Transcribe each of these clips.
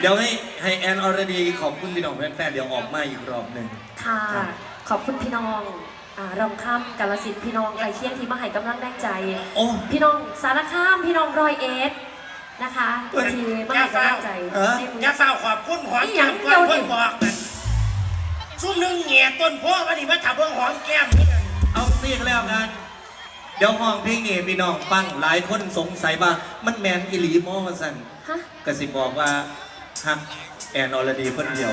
เดี๋ยวให้ให้แอนออรดีขอบคุณพี่น้องแฟนๆเดี๋ยวออกมาอีกรอบหนึ่ง ค่ะ ครับ ขอบคุณพี่น้องอ่ารำค่ำกาลสินธุ์พี่น้องไกลเคียงที่มาให้กำลังแรงใจ โอ้ พี่น้องสารคามพี่น้องรอยเอ็ดนะคะที่มาให้กำลังใจเออในมือ อย่าเฝ้าขอบคุณหอมอีหยัแก้งมก่อนเดี๋ยวดิเพิ่นบอกนั่นซุ่มหนึงแหง่ต้นโพวันนี้มาจับเบิ่งหอมแก้มนี่นั่นเอาเสียงแล้วกัน เดี๋ยวห้องเพลงนี้พี่น้องฟังหลายคนสงสัยว่ามันแมนอิลีมอสันฮะ กสิบอกว่า ฮักแอนออรดีเพิ่นเดียว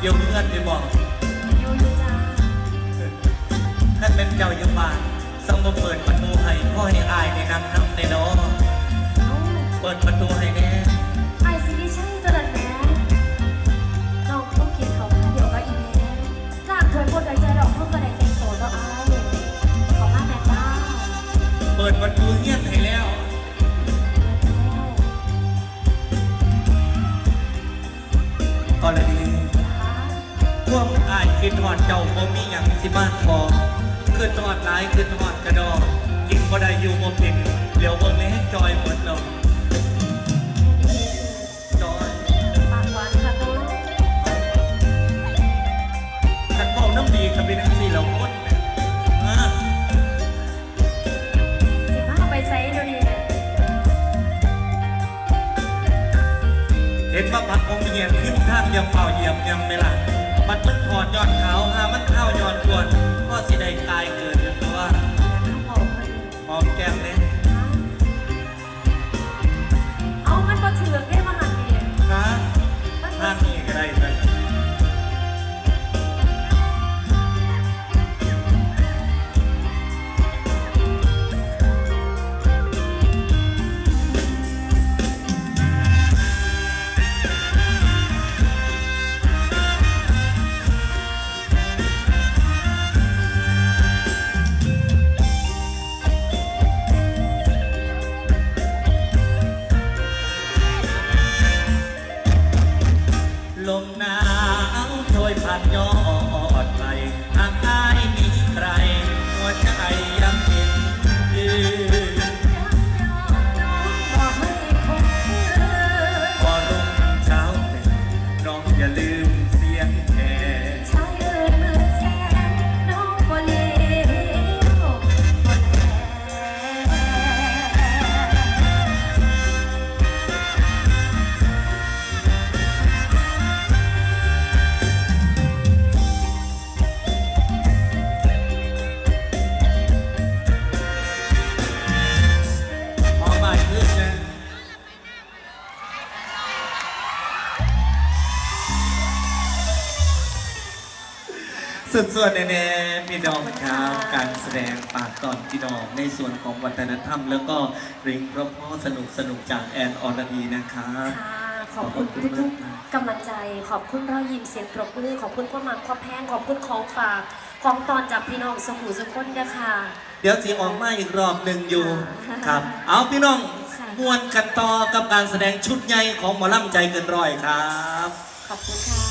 เดี๋ยวเพื่อนไปบอกอยู่อยู่จ้าท่านเป็นเจ้าอยู่บ้านส่งมาเปิดประตูให้พ่อให้อายในนำน้ำในน้องเอ้าเปิดประตูให้แน่ ไอซีดีใช่ตัวนั้นแหม่น้องต้องกินเขาเดี๋ยวก็อีเมลร่างเคยพูดใจใจดอกเพิ่งก็ได้แต่งตัวก็อายขอมาแม่จ้า เปิดประตูเงียบ วกอายคิดหอดเจ้าบ่มีอย่างสิมานพอขึ้นหอดหลายขึ้นหอดกระดอกกินบ่ได้อยู่บ่เป็นเดี๋ยวเบิ่งเลยให้จอยหมดแล้วจอยปากหวานค่ะน้องฉันบอกน้ำดีกับเป็นทั้งสี่เราคนเนี่ยอะสิบ้าไปไซส์เดี๋ยวนี้เห็นว่าพักองเงียนขึ้นข้างยี่ยมเป่าเหยียมยังไม่ล่ะ มันมันถอดยอดขาวหามันเข้ายอดกวน on. สุดๆแน่ๆพี่น้องครับการแสดงปากตอนพี่น้องในส่วนของวัฒนธรรม แล้วก็เพลงเพราะๆสนุกสนุกๆจากแอนอรดีนะครับค่ะขอบคุณทุกๆกำลังใจ ขอบคุณรอยยิ้มเสียงปรบมือขอบคุณความมักความแพงขอบคุณของฝากของตอนจากพี่น้องสมุสุคนนะคะเดี๋ยวสีออกมาอีกรอบหนึ่งอยู่ค่ะครับ เอาพี่น้องค่ะมวนกันต่อกับการแสดงชุดใหญ่ของหมอลำใจเกินร้อยครับ ขอบคุณค่ะ